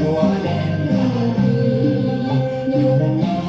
บัวแดงอยู่